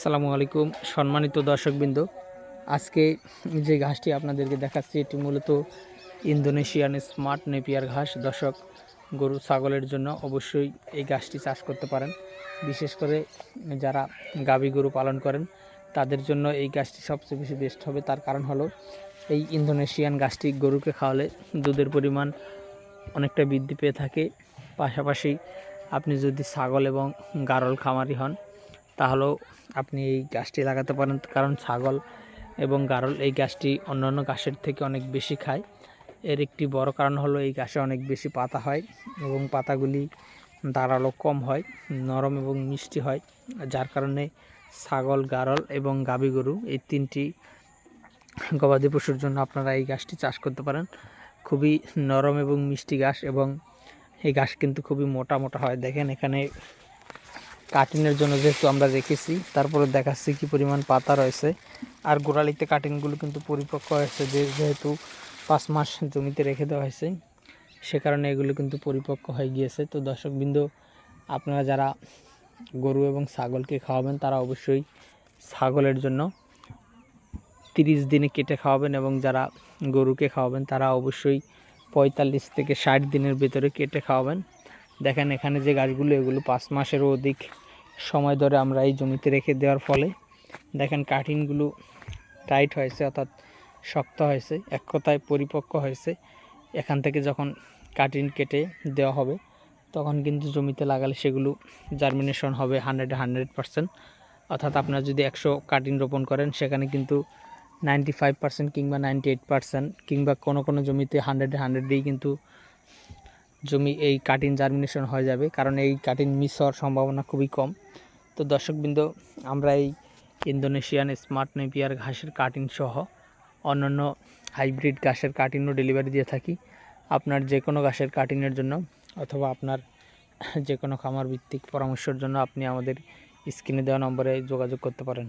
আসসালামু আলাইকুম, সম্মানিত দর্শকবৃন্দ। আজকে যে ঘাসটি আপনাদেরকে দেখাচ্ছি, এটি মূলত ইন্দোনেশিয়ান স্মার্ট নেপিয়ার ঘাস। দর্শক, গরু, ছাগলের জন্য অবশ্যই এই ঘাসটি চাষ করতে পারেন। বিশেষ করে যারা গাভী গরু পালন করেন, তাদের জন্য এই গাছটি সবচেয়ে বেশি বেস্ট হবে। তার কারণ হলো, এই ইন্দোনেশিয়ান গাছটি গরুকে খাওয়ালে দুধের পরিমাণ অনেকটা বৃদ্ধি পেয়ে থাকে। পাশাপাশি আপনি যদি ছাগল এবং গারল খামারি হন তাহলেও আপনি এই গাছটি লাগাতে পারেন। কারণ ছাগল এবং গারল এই গাছটি অন্যান্য গাছের থেকে অনেক বেশি খায়। এর একটি বড় কারণ হলো এই গাছে অনেক বেশি পাতা হয় এবং পাতাগুলি দাঁড়াল কম হয়, নরম এবং মিষ্টি হয়। যার কারণে ছাগল, গারল এবং গাভী গরু এই তিনটি গবাদি পশুর জন্য আপনারা এই গাছটি চাষ করতে পারেন। খুবই নরম এবং মিষ্টি ঘাস এবং এই গাছ কিন্তু খুবই মোটা মোটা হয়। দেখেন এখানে কাটিনের জন্য যেহেতু আমরা রেখেছি তারপরে দেখাচ্ছি কি পরিমাণ পাতা রয়েছে। আর গোড়ালিতে কাটিনগুলো কিন্তু পরিপক্ক হয়েছে যেহেতু পাঁচ মাস জমিতে রেখে দেওয়া হয়েছে, সে কারণে এগুলো কিন্তু পরিপক্ক হয়ে গিয়েছে। তো দর্শকবৃন্দ, আপনারা যারা গরু এবং ছাগলকে খাওয়াবেন, তারা অবশ্যই ছাগলের জন্য তিরিশ দিনে কেটে খাওয়াবেন এবং যারা গরুকে খাওয়াবেন, তারা অবশ্যই পঁয়তাল্লিশ থেকে ষাট দিনের ভেতরে কেটে খাওয়াবেন। দেখেন এখানে যে গাছগুলো, এগুলো পাঁচ মাসেরও অধিক সময় ধরে আমরা এই জমিতে রেখে দেওয়ার ফলে দেখেন কাঠিনগুলো টাইট হয়েছে, অর্থাৎ শক্ত হয়েছে, এক কথায় পরিপক্ক হয়েছে। এখান থেকে যখন কাটিন কেটে দেওয়া হবে, তখন কিন্তু জমিতে লাগালে সেগুলো জার্মিনেশন হবে হান্ড্রেড হান্ড্রেড পারসেন্ট অর্থাৎ আপনার যদি একশো কাটিন রোপণ করেন, সেখানে কিন্তু নাইনটি ফাইভ পার্সেন্ট কিংবা নাইনটি এইট পার্সেন্ট কিংবা কোনো কোনো জমিতে হান্ড্রেড হান্ড্রেডেই কিন্তু জমি এই কাটিং জার্মিনেশন হয়ে যাবে, কারণ এই কাটিং মিস হওয়ার সম্ভাবনা খুবই কম। তো দর্শকবৃন্দ, আমরা এই ইন্দোনেশিয়ান স্মার্ট নেপিয়ার ঘাসের কাটিং সহ অন্যান্য হাইব্রিড ঘাসের কাটিংও ডেলিভারি দিয়ে থাকি। আপনার যে কোনো ঘাসের কাটিংয়ের জন্য অথবা আপনার যে কোনো খামার ভিত্তিক পরামর্শের জন্য আপনি আমাদের স্ক্রিনে দেওয়া নম্বরে যোগাযোগ করতে পারেন।